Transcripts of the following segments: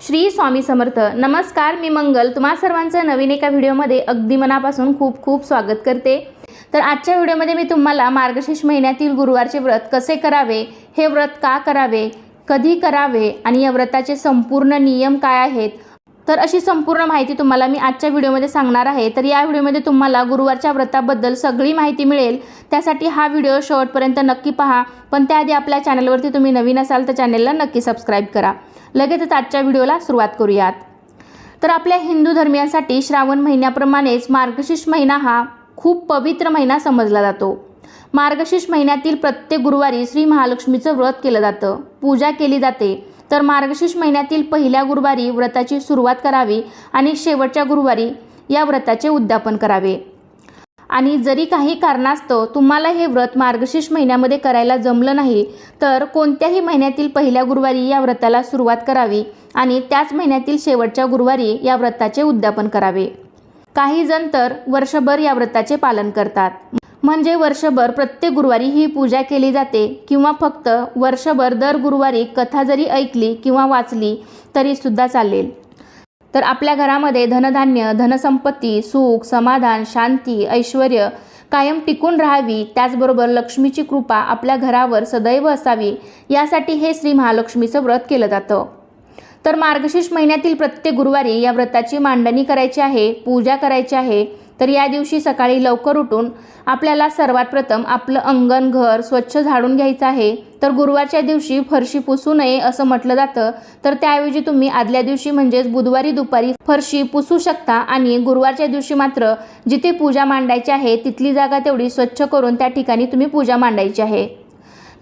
श्री स्वामी समर्थ. नमस्कार मी मंगल. तुम्हा सर्वांचं नवीन एका व्हिडिओमध्ये अगदी मनापासून खूप खूप स्वागत करते. तर आजच्या व्हिडिओमध्ये मी तुम्हाला मार्गशीर्ष महिन्यातील गुरुवारचे व्रत कसे करावे हे व्रत का करावे कधी करावे आणि या व्रताचे संपूर्ण नियम काय आहेत तर अशी संपूर्ण माहिती तुम्हाला मी आजच्या व्हिडिओमध्ये सांगणार आहे. तर या व्हिडिओमध्ये तुम्हाला गुरुवारच्या व्रताबद्दल सगळी माहिती मिळेल. त्यासाठी हा व्हिडिओ शेवटपर्यंत नक्की पहा. पण त्याआधी आपल्या चॅनलवरती तुम्ही नवीन असाल तर चॅनलला नक्की सबस्क्राईब करा. लगेचच आजच्या व्हिडिओला सुरुवात करूयात. तर आपल्या हिंदू धर्मियांसाठी श्रावण महिन्याप्रमाणेच मार्गशीर्ष महिना हा खूप पवित्र महिना समजला जातो. मार्गशीर्ष महिन्यातील प्रत्येक गुरुवारी श्री महालक्ष्मीचं व्रत केलं जातं. पूजा केली जाते. तर मार्गशीर्ष महिन्यातील पहिल्या गुरुवारी व्रताची सुरुवात करावी आणि शेवटच्या गुरुवारी या व्रताचे उद्यापन करावे. आणि जरी काही कारणास्तव तुम्हाला हे व्रत मार्गशीर्ष महिन्यामध्ये करायला जमलं नाही तर कोणत्याही महिन्यातील पहिल्या गुरुवारी या व्रताला सुरुवात करावी आणि त्याच महिन्यातील शेवटच्या गुरुवारी या व्रताचे उद्यापन करावे. काही जण तर वर्षभर या व्रताचे पालन करतात. म्हणजे वर्षभर प्रत्येक गुरुवारी ही पूजा केली जाते किंवा फक्त वर्षभर दर गुरुवारी कथा जरी ऐकली किंवा वाचली तरीसुद्धा चालेल. तर आपल्या घरामध्ये धनधान्य धनसंपत्ती सुख समाधान शांती ऐश्वर कायम टिकून राहावी त्याचबरोबर लक्ष्मीची कृपा आपल्या घरावर सदैव असावी यासाठी हे श्री महालक्ष्मीचं व्रत केलं जातं. तर मार्गशीर्ष महिन्यातील प्रत्येक गुरुवारी या व्रताची मांडणी करायची आहे पूजा करायची आहे तर या दिवशी सकाळी लवकर उठून आपल्याला सर्वात प्रथम आपलं अंगण घर स्वच्छ झाडून घ्यायचं आहे. तर गुरुवारच्या दिवशी फरशी पुसू नये असं म्हटलं जातं. तर त्याऐवजी तुम्ही आदल्या दिवशी म्हणजेच बुधवारी दुपारी फरशी पुसू शकता आणि गुरुवारच्या दिवशी मात्र जिथे पूजा मांडायची आहे तिथली जागा तेवढी स्वच्छ करून त्या ठिकाणी तुम्ही पूजा मांडायची आहे.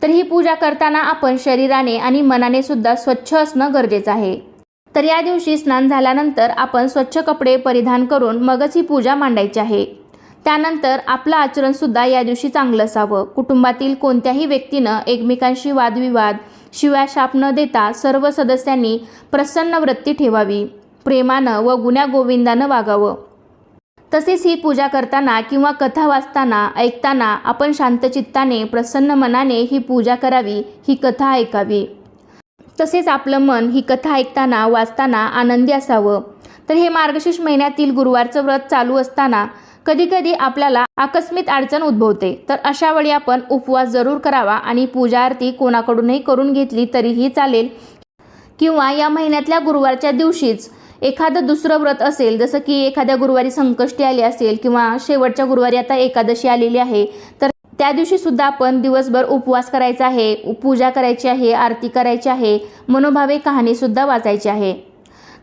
तर ही पूजा करताना आपण शरीराने आणि मनाने सुद्धा स्वच्छ असणं गरजेचं आहे. तर या दिवशी स्नान झाल्यानंतर आपण स्वच्छ कपडे परिधान करून मगच ही पूजा मांडायची आहे. त्यानंतर आपलं आचरणसुद्धा या दिवशी चांगलं असावं. कुटुंबातील कोणत्याही व्यक्तीनं एकमेकांशी वादविवाद शिव्या शाप न देता सर्व सदस्यांनी प्रसन्न वृत्ती ठेवावी प्रेमानं व गुण्या गोविंदानं वागावं. तसेच ही पूजा करताना किंवा कथा वाचताना ऐकताना आपण शांतचित्ताने प्रसन्न मनाने ही पूजा करावी ही कथा ऐकावी. तसेच आपलं मन ही कथा ऐकताना वाचताना आनंदी असावं. तर हे मार्गशीर्ष महिन्यातील गुरुवारचं व्रत चालू असताना कधीकधी आपल्याला आकस्मिक अडचण उद्भवते. तर अशा वेळी आपण उपवास जरूर करावा आणि पूजा आरती कोणाकडूनही करून घेतली तरीही चालेल. किंवा या महिन्यातल्या गुरुवारच्या दिवशीच एखादं दुसरं व्रत असेल जसं की एखाद्या गुरुवारी संकष्टी आली असेल किंवा शेवटच्या गुरुवारी आता एकादशी आलेली आहे तर त्या दिवशी सुद्धा आपण दिवसभर उपवास करायचा आहे पूजा करायची आहे आरती करायची आहे मनोभावे कहाणीसुद्धा वाचायची आहे.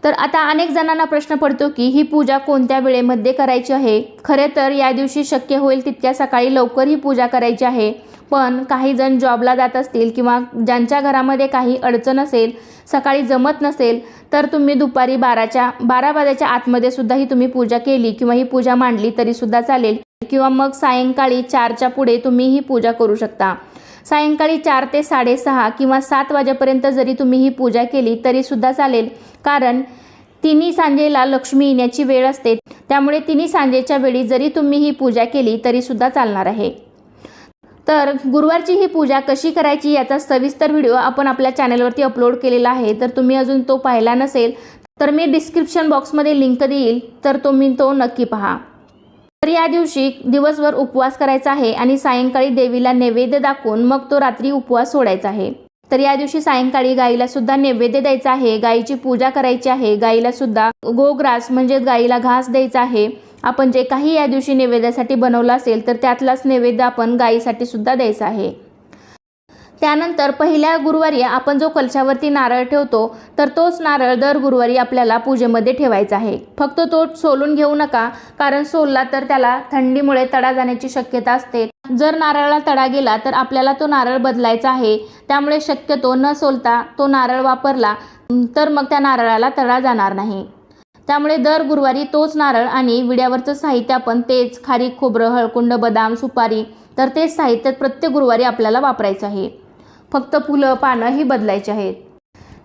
तर आता अनेक जणांना प्रश्न पडतो की ही पूजा कोणत्या वेळेमध्ये करायची आहे? खरे तर या दिवशी शक्य होईल तितक्या सकाळी लवकर ही पूजा करायची आहे. पण काही जण जॉबला जात असतील किंवा ज्यांच्या घरामध्ये काही अडचण असेल सकाळी जमत नसेल तर तुम्ही दुपारी बाराच्या बारा वाजाच्या आतमध्ये सुद्धा ही तुम्ही पूजा केली किंवा ही पूजा मांडली तरीसुद्धा चालेल. किंवा मग सायंकाळी चारच्या पुढे तुम्ही ही पूजा करू शकता. सायंकाळी चार ते साडेसहा किंवा सात वाजेपर्यंत जरी तुम्ही ही पूजा केली तरीसुद्धा चालेल. कारण तिन्ही सांजेला लक्ष्मी येण्याची वेळ असते. त्यामुळे तिन्ही सांजेच्या वेळी जरी तुम्ही ही पूजा केली तरीसुद्धा चालणार आहे. तर गुरुवारची ही पूजा कशी करायची याचा सविस्तर व्हिडिओ आपण आपल्या चॅनलवरती अपलोड केलेला आहे. तर तुम्ही अजून तो पाहिला नसेल तर मी डिस्क्रिप्शन बॉक्समध्ये लिंक देईल तर तुम्ही तो नक्की पहा. तर या दिवशी दिवसभर उपवास करायचा आहे आणि सायंकाळी देवीला नैवेद्य दाखवून मग तो रात्री उपवास सोडायचा आहे. तर या दिवशी सायंकाळी गाईला सुद्धा नैवेद्य द्यायचा आहे. गाईची पूजा करायची आहे. गाईला सुद्धा गोग्रास म्हणजेच गाईला घास द्यायचा आहे. आपण जे काही या दिवशी नैवेद्यासाठी बनवलं असेल तर त्यातलाच नैवेद्य आपण गाईसाठी सुद्धा द्यायचा आहे. त्यानंतर पहिल्या गुरुवारी आपण जो कलशावरती नारळ ठेवतो तर तोच नारळ दर गुरुवारी आपल्याला पूजेमध्ये ठेवायचा आहे. फक्त तो सोलून घेऊ नका कारण सोलला तर त्याला थंडीमुळे तडा जाण्याची शक्यता असते. जर नारळाला तडा गेला तर आपल्याला तो नारळ बदलायचा आहे. त्यामुळे शक्यतो न सोलता तो नारळ वापरला तर मग त्या नारळाला तडा जाणार नाही. त्यामुळे दर गुरुवारी तोच नारळ आणि विड्यावरचं साहित्य आपण तेच खारीक खोबरं हळकुंड बदाम सुपारी तर तेच साहित्य प्रत्येक गुरुवारी आपल्याला वापरायचं आहे. फक्त फुलं पानं ही बदलायची आहेत.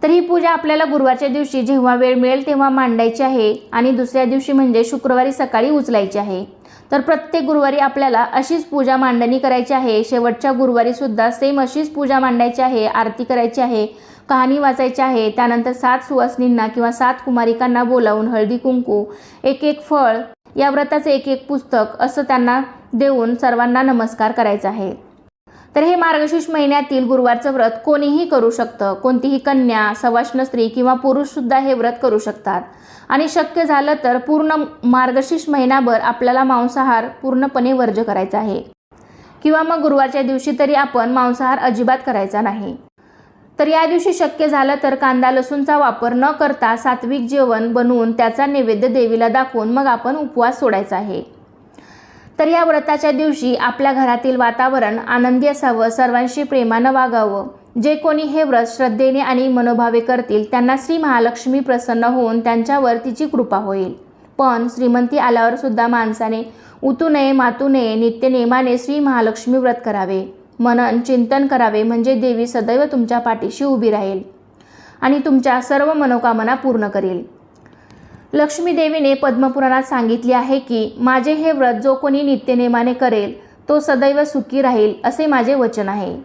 तर ही पूजा आपल्याला गुरुवारच्या दिवशी जेव्हा वेळ मिळेल तेव्हा मांडायची आहे आणि दुसऱ्या दिवशी म्हणजे शुक्रवारी सकाळी उचलायची आहे. तर प्रत्येक गुरुवारी आपल्याला अशीच पूजा मांडणी करायची आहे. शेवटच्या गुरुवारी सुद्धा सेम अशीच पूजा मांडायची आहे आरती करायची आहे कहाणी वाचायची आहे. त्यानंतर सात सुवासनींना किंवा सात कुमारिकांना बोलावून हळदी कुंकू एक एक फळ या व्रताचे एक एक पुस्तक असं त्यांना देऊन सर्वांना नमस्कार करायचा आहे. तर हे मार्गशीर्ष महिन्यातील गुरुवारचं व्रत कोणीही करू शकतं. कोणतीही कन्या सवाष्ण स्त्री किंवा पुरुषसुद्धा हे व्रत करू शकतात. आणि शक्य झालं तर पूर्ण मार्गशीर्ष महिनाभर आपल्याला मांसाहार पूर्णपणे वर्ज करायचा आहे. किंवा मग गुरुवारच्या दिवशी तरी आपण मांसाहार अजिबात करायचा नाही. तर या दिवशी शक्य झालं तर कांदा लसूणचा वापर न करता सात्विक जेवण बनवून त्याचा नैवेद्य देवीला दाखवून मग आपण उपवास सोडायचा आहे. तर या व्रताच्या दिवशी आपल्या घरातील वातावरण आनंदी असावं सर्वांशी प्रेमानं वागावं. जे कोणी हे व्रत श्रद्धेने आणि मनोभावे करतील त्यांना श्री महालक्ष्मी प्रसन्न होऊन त्यांच्यावर तिची कृपा होईल. पण श्रीमंती आल्यावर सुद्धा माणसाने उतू नये मातू नये नित्यनेमाने श्री महालक्ष्मी व्रत करावे. मनन चिंतन करावे म्हणजे देवी सदैव तुमच्या पाठीशी उभी राहील आणि तुमच्या सर्व मनोकामना पूर्ण करेल. लक्ष्मी देवीने पद्मपुराणात सांगितले आहे की माझे हे व्रत जो कोणी नित्यनेमाने करेल तो सदैव सुखी राहील असे माझे वचन आहे.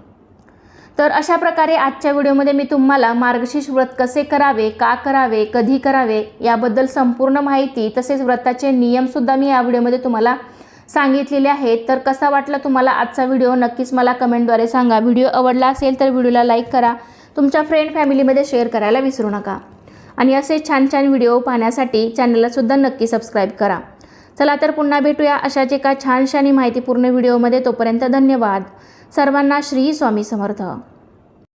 तर अशा प्रकारे आजच्या व्हिडिओमध्ये मी तुम्हाला मार्गशीर्ष व्रत कसे करावे का करावे कधी करावे याबद्दल संपूर्ण माहिती तसेच व्रताचे नियमसुद्धा मी या व्हिडिओमध्ये तुम्हाला सांगितलेले आहेत. तर कसा वाटला तुम्हाला आजचा व्हिडिओ? नक्कीच मला कमेंटद्वारे सांगा. व्हिडिओ आवडला असेल तर व्हिडिओला लाईक करा. तुमच्या फ्रेंड फॅमिलीमध्ये शेअर करायला विसरू नका. आणि असे छान छान व्हिडिओ पाहण्यासाठी चॅनललासुद्धा नक्की सबस्क्राईब करा. चला तर पुन्हा भेटूया अशाच एका छानशा आणि माहितीपूर्ण व्हिडिओमध्ये. तोपर्यंत धन्यवाद. सर्वांना श्री स्वामी समर्थ.